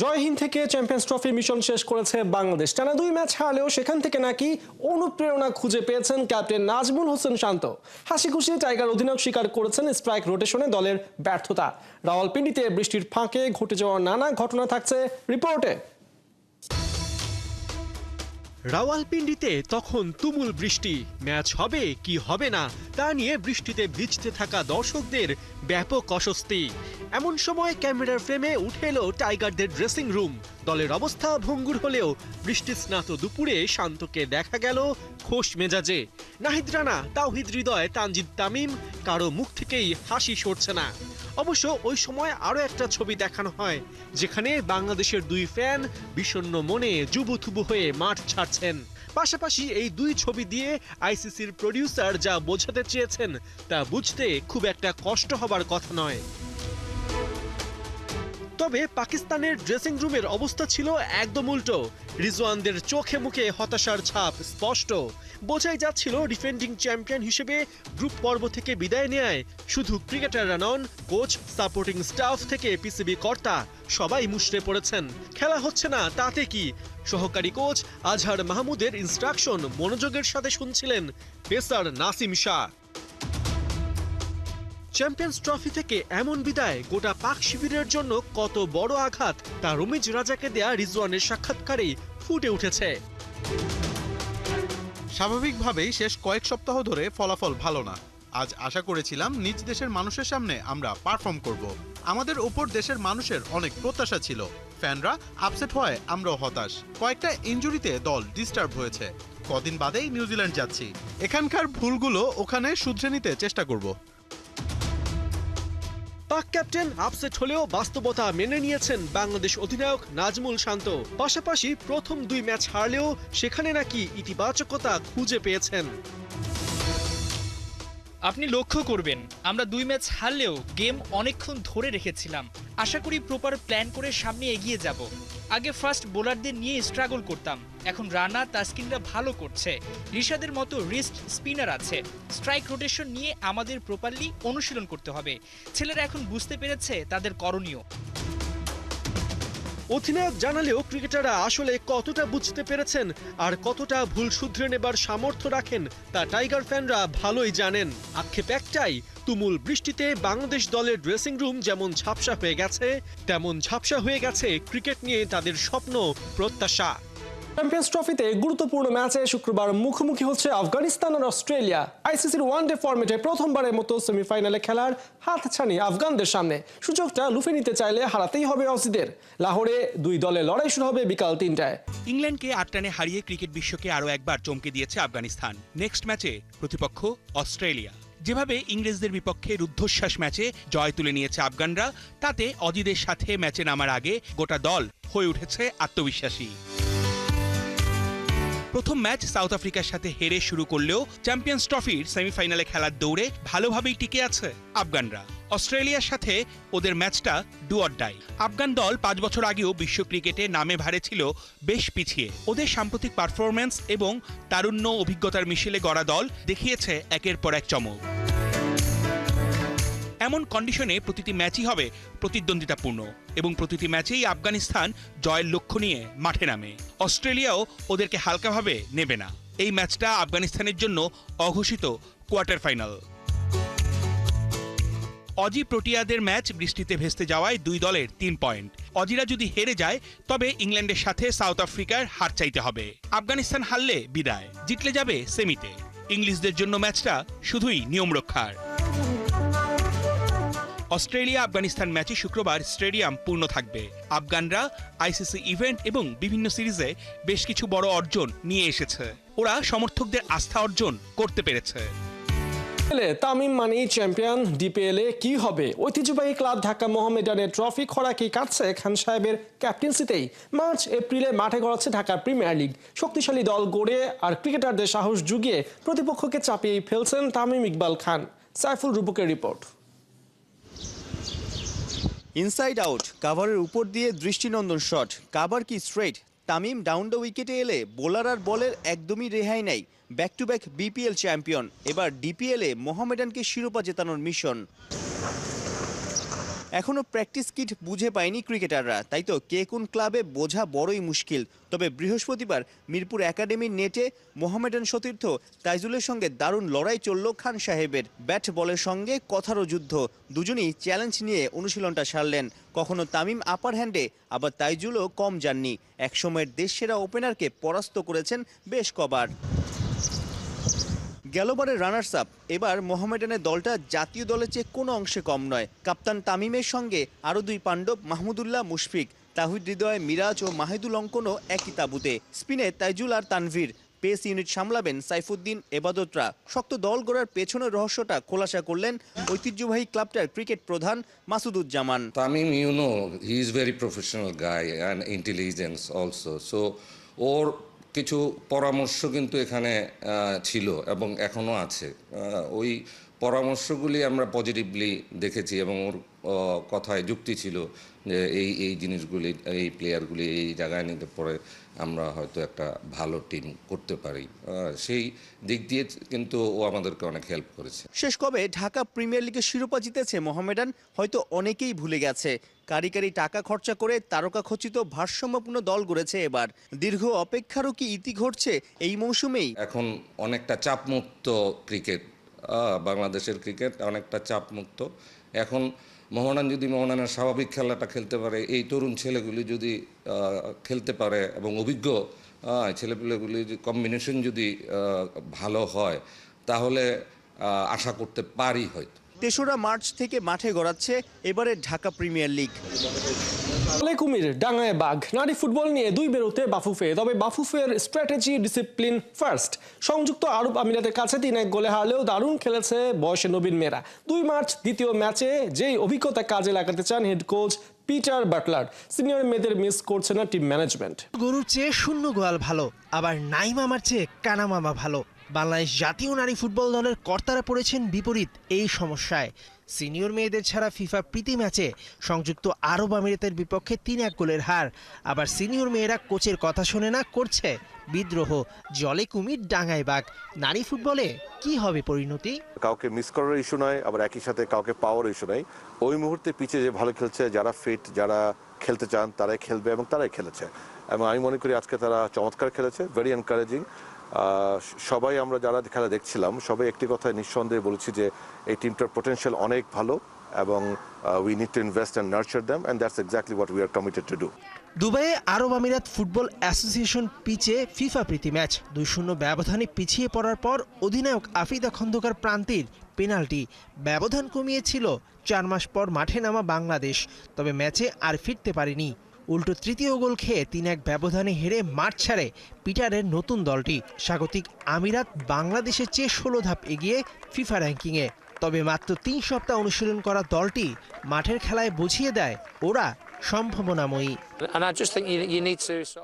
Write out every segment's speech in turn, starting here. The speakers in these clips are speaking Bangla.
জয়হীন থেকে চ্যাম্পিয়ন্স ট্রফি মিশন শেষ করেছে বাংলাদেশ। টানা দুই ম্যাচ হারলেও সেখান থেকে নাকি অনুপ্রেরণা খুঁজে পেয়েছেন ক্যাপ্টেন নাজমুল হোসেন শান্ত। হাসি খুশি টাইগার অধিনায়ক স্বীকার করেছেন স্ট্রাইক রোটেশনে দলের ব্যর্থতা। রাওয়ালপিন্ডিতে বৃষ্টির ফাঁকে ঘটে যাওয়া নানা ঘটনা থাকছে রিপোর্টে। রাওয়ালপিন্ডিতে তখন তুমুল বৃষ্টি। ম্যাচ হবে কি হবে না, তা নিয়ে বৃষ্টিতে ভিজতে থাকা দর্শকদের ব্যাপক অস্বস্তি। এমন সময় ক্যামেরার ফ্রেমে উঠে এলো টাইগারদের ড্রেসিং রুম। দলের অবস্থা ভঙ্গুর হলেও বৃষ্টি স্নাত দুপুরে শান্তকে দেখা গেল খোশ মেজাজে। নাহিদ রানা, তাওহিদ হৃদয়, তানজিদ তামিম, কারও মুখ থেকেই হাসি সরছে না। অবশ্য ওই সময় আরও একটা ছবি দেখানো হয়, যেখানে বাংলাদেশের দুই ফ্যান বিষণ্ন মনে জুবুথুবু হয়ে মাঠ ছাড়ছেন। পাশাপাশি এই দুই ছবি দিয়ে আইসিসির প্রডিউসার যা বোঝাতে চেয়েছেন তা বুঝতে খুব একটা কষ্ট হবার কথা নয়। তবে পাকিস্তানের ড্রেসিং রুমের অবস্থা ছিল একদম উল্টো। রিজওয়ানদের চোখে মুখে হতাশার ছাপ স্পষ্ট। বোঝাই যাচ্ছিল ডিফেন্ডিং চ্যাম্পিয়ন হিসেবে গ্রুপ পর্ব থেকে বিদায় নেয় শুধু ক্রিকেটাররা নন কোচ সাপোর্টিং স্টাফ থেকে পিসিবি কর্তা সবাই মুষড়ে পড়েছেন। খেলা হচ্ছে না, তাতে কি? সহকারী কোচ আজহার মাহমুদের ইনস্ট্রাকশন মনোযোগের সাথে শুনছিলেন pacer Naseem Shah. Champions Trophy থেকে এমন বিদায়, গোটা পাক শিবিরের জন্য কত বড় আঘাত, তা রমিজ রাজাকে দেয়া রিজওয়ানের সাক্ষাৎকারেই ফুটে উঠেছে। স্বাভাবিকভাবেই শেষ কয়েক সপ্তাহ ধরে ফলাফল ভালো না। আজ আশা করেছিলাম নিজ দেশের মানুষের সামনে আমরা পারফর্ম করব। আমাদের উপর দেশের মানুষের অনেক প্রত্যাশা ছিল। ফ্যানরা আপসেট হয় আমরাও হতাশ। কয়েকটা ইনজুরিতে দল ডিস্টার্ব হয়েছে। কদিন বাদেই নিউজিল্যান্ড যাচ্ছি। এখানকার ভুলগুলো ওখানে শুধরে নিতে চেষ্টা করব। পাক ক্যাপ্টেন আপসেট হলেও বাস্তবতা মেনে নিয়েছেন বাংলাদেশ অধিনায়ক নাজমুল শান্ত। পাশাপাশি প্রথম দুই ম্যাচ হারলেও সেখানে নাকি ইতিবাচকতা খুঁজে পেয়েছেন। আপনি লক্ষ্য করবেন, আমরা দুই ম্যাচ হারলেও গেম অনেকক্ষণ ধরে রেখেছিলাম। আশা করি প্রপার প্ল্যান করে সামনে এগিয়ে যাব। আগে ফার্স্ট বোলারদের নিয়ে স্ট্রাগল করতাম। এখন রানা, তাস্কিনরা ভালো করছে। রিশাদের মতো রিস্ট স্পিনার আছে। স্ট্রাইক রোটেশন নিয়ে আমাদের প্রপারলি অনুশীলন করতে হবে। ছেলেরা এখন বুঝতে পেরেছে তাদের করণীয়। অধিনায়ক জানালেও ক্রিকেটাররা আসলে কতটা বুঝতে পেরেছেন আর কতটা ভুল শুধরে নেবার সামর্থ্য রাখেন তা টাইগার ফ্যানরা ভালোই জানেন। আক্ষেপ একটাই, তুমুল বৃষ্টিতে বাংলাদেশ দলের ড্রেসিং রুম যেমন ঝাপসা হয়ে গেছে, তেমন ঝাপসা হয়ে গেছে ক্রিকেট নিয়ে তাদের স্বপ্ন, প্রত্যাশা। চ্যাম্পিয়ন্স ট্রফিতে গুরুত্বপূর্ণ ম্যাচে শুক্রবার মুখোমুখি হচ্ছে আফগানিস্তান আর অস্ট্রেলিয়া। আইসিসির ওয়ানডে ফরম্যাটে প্রথমবারের মতো সেমিফাইনালে খেলার হাতছানি আফগানদের সামনে। সুযোগটা লুফে নিতে চাইলে হারাতেই হবে অসিদের। লাহোরে দুই দলের লড়াই শুরু হবে বিকাল তিনটায়। ইংল্যান্ডকে আট রানে হারিয়ে ক্রিকেট বিশ্বকে আরও একবার চমকে দিয়েছে আফগানিস্তান। নেক্সট ম্যাচে প্রতিপক্ষ অস্ট্রেলিয়া। যেভাবে ইংরেজদের বিপক্ষে রুদ্ধশ্বাস ম্যাচে জয় তুলে নিয়েছে আফগানরা, তাতে অজিদের সাথে ম্যাচে নামার আগে গোটা দল হয়ে উঠেছে আত্মবিশ্বাসী। প্রথম ম্যাচ সাউথ আফ্রিকার সাথে হেরে শুরু করলেও চ্যাম্পিয়ন্স ট্রফির সেমিফাইনালে খেলার দৌড়ে ভালোভাবেই টিকে আছে আফগানরা। অস্ট্রেলিয়ার সাথে ওদের ম্যাচটা ডুয়ার ডাই। আফগান দল পাঁচ বছর আগেও বিশ্ব ক্রিকেটে নামে ভারে ছিল বেশ পিছিয়ে। ওদের সাম্প্রতিক পারফরমেন্স এবং তারুণ্য অভিজ্ঞতার মিশেলে গড়া দল দেখিয়েছে একের পর এক চমক। এমন কন্ডিশনে প্রতিটি ম্যাচই হবে প্রতিদ্বন্দ্বিতাপূর্ণ এবং প্রতিটি ম্যাচেই আফগানিস্তান জয়ের লক্ষ্য নিয়ে মাঠে নামে। অস্ট্রেলিয়াও ওদেরকে হালকাভাবে নেবে না। এই ম্যাচটা আফগানিস্তানের জন্য অঘোষিত কোয়ার্টার ফাইনাল অজি প্রোটিয়াদের ম্যাচ বৃষ্টিতে ভেস্তে যাওয়ায় দুই দলের তিন পয়েন্ট অজিরা যদি হেরে যায়, তবে ইংল্যান্ডের সাথে সাউথ আফ্রিকার হার চাইতে হবে। আফগানিস্তান হারলে বিদায়, জিতলে যাবে সেমিতে। ইংলিশদের জন্য ম্যাচটা শুধুই নিয়ম রক্ষার অস্ট্রেলিয়া, আফগানিস্তান ম্যাচে শুক্রবার স্টেডিয়াম পূর্ণ থাকবে। আফগানরা আইসিসি ইভেন্ট এবং বিভিন্ন সিরিজে বেশ কিছু বড় অর্জন নিয়ে এসেছে। ওরা সমর্থকদের আস্থা অর্জন করতে পেরেছে। তামিম মানেই চ্যাম্পিয়ন ডিপিএলে কি হবে? ঐতিহ্যবাহী ক্লাব ঢাকা মোহামেডানের ট্রফি খরা কি কাটছে খান সাহেবের ক্যাপ্টেন্সিতেই। মার্চ, এপ্রিলে মাঠে গড়াচ্ছে ঢাকা প্রিমিয়ার লিগ। শক্তিশালী দল গড়ে আর ক্রিকেটারদের সাহস জুগিয়ে প্রতিপক্ষকে চাপিয়ে ফেলছেন তামিম ইকবাল খান। সাইফুল রূপকের রিপোর্ট। ইনসাইড আউট কাভারের উপর দিয়ে দৃষ্টিনন্দন শট কাভার কি স্ট্রেট তামিম ডাউন দ্য উইকেটে এলে বোলার আর বলের একদমই রেহাই নাই। Back to back BPL champion এবার ডিপিএলে মোহামেডানকে শিরোপা জেতানোর মিশন এখনও প্র্যাকটিস কিট বুঝে পায়নি ক্রিকেটাররা তাই তো কে কোন ক্লাবে বোঝা বড়ই মুশকিল। তবে বৃহস্পতিবার মিরপুর একাডেমির নেটে মোহামেডান সতীর্থ তাইজুলের সঙ্গে দারুণ লড়াই চলল খান সাহেবের। ব্যাট বলের সঙ্গে কথারও যুদ্ধ। দুজনই চ্যালেঞ্জ নিয়ে অনুশীলনটা সারলেন। কখনো তামিম আপার হ্যান্ডে আবার তাইজুলও কম যাননি। একসময়ের দেশসেরা ওপেনারকে পরাস্ত করেছেন বেশ কবার। গেলবারের রানার্স আপ এবার মোহামেডানের দলটা জাতীয় দলের চেয়ে কোনো অংশে কম নয়। কাপ্তান তামিমের সঙ্গে আরও দুই পাণ্ডব মাহমুদুল্লাহ মুশফিক তাহিদ হৃদয় মিরাজ ও মাহিদুল অঙ্কনও একই তাঁবুতে। স্পিনে তাইজুল আর তানভীর পেস ইউনিট সামলাবেন সাইফুদ্দিন এবাদতরা। শক্ত দল গড়ার পেছনের রহস্যটা খোলাসা করলেন ঐতিহ্যবাহী ক্লাবটার ক্রিকেট প্রধান Masuduzzaman. you know, he is very professional guy and intelligence also. So, ওর কিছু পরামর্শ কিন্তু এখানে ছিল এবং এখনও আছে। ওই পরামর্শগুলি আমরা পজিটিভলি দেখেছি এবং ওর কথায় যুক্তি ছিল যে এই এই জিনিসগুলি এই প্লেয়ারগুলি এই জায়গায় নিতে পরে আমরা হয়তো একটা ভালো টিম করতে পারি। সেই দিক দিয়ে কিন্তু ও আমাদেরকে অনেক হেল্প করেছে। শেষ কবে ঢাকা প্রিমিয়ার লিগের শিরোপা জিতেছে মোহামেডান হয়তো অনেকেই ভুলে গেছে। কারি কারি টাকা খরচা করে তারকা খচিত ভারসাম্যপূর্ণ দল গড়েছে এবার। দীর্ঘ অপেক্ষারও কি ইতি ঘটছে এই মৌসুমেই? এখন অনেকটা চাপমুক্ত ক্রিকেট বাংলাদেশের ক্রিকেট অনেকটা চাপমুক্ত। এখন মোহনান যদি মোহনানের স্বাভাবিক খেলাটা খেলতে পারে এই তরুণ ছেলেগুলি যদি খেলতে পারে এবং অভিজ্ঞ আহ, কম্বিনেশন যদি ভালো হয় তাহলে আশা করতে পারি হয়তো। তেসরা মার্চ থেকে মাঠে গড়াচ্ছে এবারে ঢাকা প্রিমিয়ার লিগ। আলে কুমির ডাঙায় বাঘ। নারী ফুটবল নিয়ে দুই বেরোতে বাফুফে, তবে বাফুফের স্ট্র্যাটেজি ডিসিপ্লিন ফার্স্ট সংযুক্ত আরব আমিরাতের কাছে তিন এক গোলে হারলেও দারুণ খেলেছে বয়সে নবীন মেয়েরা। দুই মার্চ দ্বিতীয় ম্যাচে যেই অভিজ্ঞতা কাজে লাগাতে চান head coach Peter Butler senior মেয়েদের মিস করছে না টিম ম্যানেজমেন্ট গরুর চেয়ে শূন্য গোয়াল ভালো, আবার নাই মামার চেয়ে কানা মামা ভালো। বাংলাদেশ জাতীয় নারী ফুটবল দলের কর্তারা পড়েছেন বিপরীত এই সমস্যায়। সিনিয়র মেয়েদের ছাড়া ফিফা প্রীতি ম্যাচে সংযুক্ত আরব আমিরাতের বিপক্ষে তিন এক গোলের হার। আবার সিনিয়র মেয়েরা কোচের কথা শোনে না, করছে বিদ্রোহ। জলে কুমির, ডাঙায় বাঘ। নারী ফুটবলে কি হবে পরিণতি? কাউকে মিস করার ইস্যু নয়, আবার একই সাথে কাউকে পাওয়ার ইস্যু নয়। ওই মুহূর্তে পিচে যে ভালো খেলছে, যারা ফিট যারা খেলতে চান, তারাই খেলবে এবং তারাই খেলেছে। এবং আমি মনে করি আজকে তারা চমৎকার খেলেছে ভেরি এনকারেজিং সবাই আমরা যারা খেলা দেখছিলাম, সবাই একটি কথা নিঃসন্দেহে বলেছি যে এই টিমটার পোটেনশিয়াল অনেক ভালো এবং we need to invest and nurture them and that's exactly what we are committed to do দুবাইয়ে আরব আমিরাত ফুটবল অ্যাসোসিয়েশন পিচে ফিফা প্রীতি ম্যাচ। দুই শূন্য ব্যবধানে পিছিয়ে পড়ার পর অধিনায়ক আফিদা খন্দকার প্রান্তির পেনাল্টি। ব্যবধান কমিয়েছিল চার মাস পর মাঠে নামা বাংলাদেশ, তবে ম্যাচে আর ফিরতে পারেনি। উল্টো তৃতীয় গোল খেয়ে তিন এক ব্যবধানে হেরে মাঠ ছাড়ে পিটারের নতুন দলটি। স্বাগতিক আমিরাত বাংলাদেশের চেয়ে ষোলো ধাপ এগিয়ে ফিফা র্যাঙ্কিংয়ে। তবে মাত্র তিন সপ্তাহ অনুশীলন করা দলটি মাঠের খেলায় বুঝিয়ে দেয় ওরা সম্ভাবনাময়ী.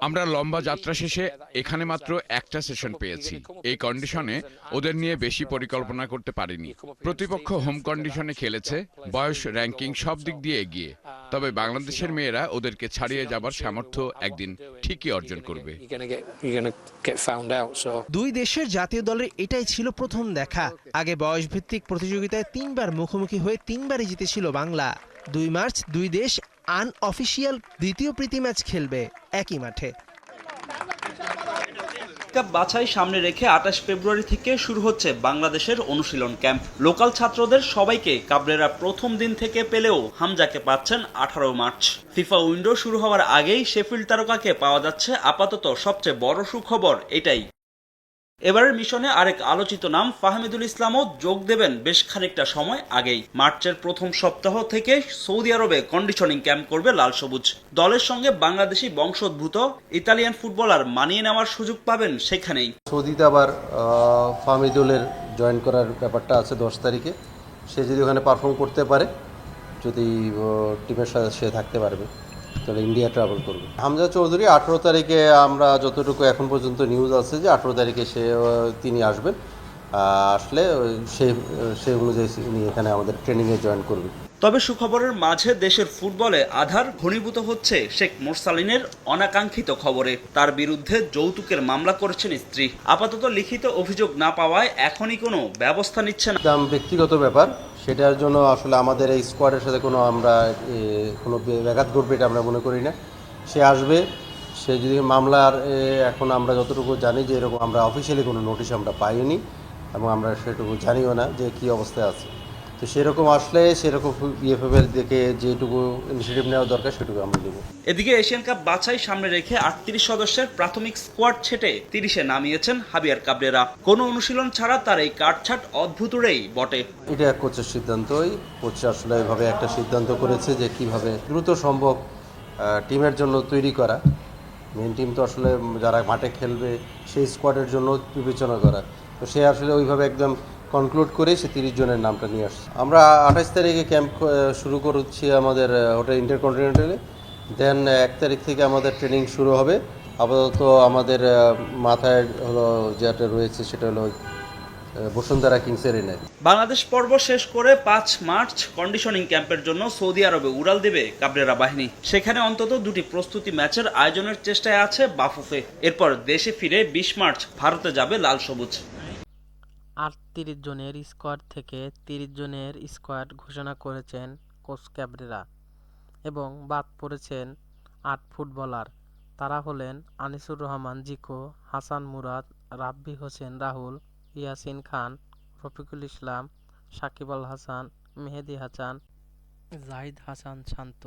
আমরা লম্বা যাত্রা শেষে এখানে মাত্র একটা সেশন পেয়েছি। এই কন্ডিশনে ওদের নিয়ে বেশি পরিকল্পনা করতে পারিনি। প্রতিপক্ষ হোম কন্ডিশনে খেলেছে বয়স র্যাঙ্কিং সব দিক দিয়ে এগিয়ে। তবে বাংলাদেশের মেয়েরা ওদেরকে ছাড়িয়ে যাবার সামর্থ্য একদিন ঠিকই অর্জন করবে। দুই দেশের জাতীয় দলের এটাই ছিল প্রথম দেখা। আগে বয়স ভিত্তিক প্রতিযোগিতায় তিনবার মুখোমুখি হয়ে তিনবারই জিতেছিল বাংলা। দুই মার্চ দুই দেশ আনঅফিসিয়াল দ্বিতীয় প্রীতি ম্যাচ খেলবে একই মাঠে। কাপ বাছাই সামনে রেখে আঠাশ ফেব্রুয়ারি থেকে শুরু হচ্ছে বাংলাদেশের অনুশীলন ক্যাম্প। লোকাল ছাত্রদের সবাইকে কাবরেরা প্রথম দিন থেকে পেলেও হামজাকে পাচ্ছেন আঠারো মার্চ। ফিফা উইন্ডো শুরু হওয়ার আগেই শেফিল্ড তারকাকে পাওয়া যাচ্ছে আপাতত সবচেয়ে বড় সুখবর এটাই। এবারের মিশনে আরেক আলোচিত নাম ফাহমিদুল ইসলামও যোগ দেবেন বেশ খানিকটা সময় আগেই। মার্চের প্রথম সপ্তাহ থেকে সৌদি আরবে কন্ডিশনিং ক্যাম্প করবে লাল সবুজ। দলের সঙ্গে বাংলাদেশি বংশোদ্ভূত ইতালিয়ান ফুটবলার মানিয়ে নেওয়ার সুযোগ পাবেন সেখানেই। সৌদিতে আবার ফাহমিদুলের জয়েন করার ব্যাপারটা আছে দশ তারিখে। সে যদি ওখানে পারফর্ম করতে পারে, যদি টিমের সাথে সে থাকতে পারবে। তাহলে ইন্ডিয়া ট্রাভেল করবে। হামজা চৌধুরী আঠেরো তারিখে আমরা যতটুকু এখন পর্যন্ত নিউজ আছে যে আঠেরো তারিখে সে তিনি আসবেন। আসলে সে সেই অনুযায়ী উনি এখানে আমাদের ট্রেনিংয়ে জয়েন করবে তবে সুখবরের মাঝে দেশের ফুটবলে আধার ঘনীভূত হচ্ছে শেখ মোরসালিনের অনাকাঙ্ক্ষিত খবরে। তার বিরুদ্ধে যৌতুকের মামলা করেছেন স্ত্রী। আপাতত লিখিত অভিযোগ না পাওয়ায় এখনই কোনো ব্যবস্থা নিচ্ছে না। ব্যক্তিগত ব্যাপার। সেটার জন্য আসলে আমাদের এই স্কোয়াডের সাথে কোনো আমরা কোনো ব্যাঘাত ঘটবে এটা আমরা মনে করি না। সে আসবে, সে যদি মামলার এখন আমরা যতটুকু জানি যে এরকম আমরা অফিসিয়ালি কোনো নোটিশ আমরা পাইনি এবং আমরা সেটুকু জানিও না যে কী অবস্থায় আছে। তো সেরকম আসলে সেরকম বিএফএফ এর দিকে যেটুকু ইনিশিয়েটিভ নেওয়া দরকার সেটুকু আমরা নেব এদিকে এশিয়ান কাপ বাছাই সামনে রেখে আটত্রিশ সদস্যের প্রাথমিক স্কোয়াড ছেটে তিরিশে নামিয়েছেন হাবিয়ার কাবরেরা। কোনো অনুশীলন ছাড়া তার এই কাটছাট অদ্ভুতুরেই বটে। এটা এক কোচের সিদ্ধান্তই। কোচ আসলে এভাবে একটা সিদ্ধান্ত করেছে যে কীভাবে দ্রুত সম্ভব টিমের জন্য তৈরি করা। মেন টিম তো আসলে যারা মাঠে খেলবে সেই স্কোয়াডের জন্য বিবেচনা করা। তো সে আসলে ওইভাবে একদম কনক্লুড করে সে তিরিশ জনের নামটা নিয়ে আসছে। আমরা আঠাশ তারিখে ক্যাম্প শুরু করছি আমাদের হোটেল ইন্টারকন্টিনেন্টালে দেন এক তারিখ থেকে আমাদের ট্রেনিং শুরু হবে। আপাতত আমাদের মাথায় হলো যেটা রয়েছে সেটা হলো বসুন্ধরা কিংসের এনে বাংলাদেশ পর্ব শেষ করে পাঁচ মার্চ কন্ডিশনিং ক্যাম্পের জন্য সৌদি আরবে উড়াল দেবে কাবরেরা বাহিনী। সেখানে অন্তত দুটি প্রস্তুতি ম্যাচের আয়োজনের চেষ্টায় আছে বাফুফে। এরপর দেশে ফিরে বিশ মার্চ ভারতে যাবে লাল সবুজ। আটত্রিশ জনের স্কোয়াড থেকে তিরিশ জনের স্কোয়াড ঘোষণা করেছেন কোচ ক্যাবরেরা এবং বাদ পড়েছেন আট ফুটবলার। তারা হলেন আনিসুর রহমান, জিকো, হাসান মুরাদ, রাব্বি হোসেন, রাহুল, ইয়াসিন খান, রফিকুল ইসলাম, সাকিব আল হাসান, মেহেদি হাসান জাহিদ হাসান শান্ত।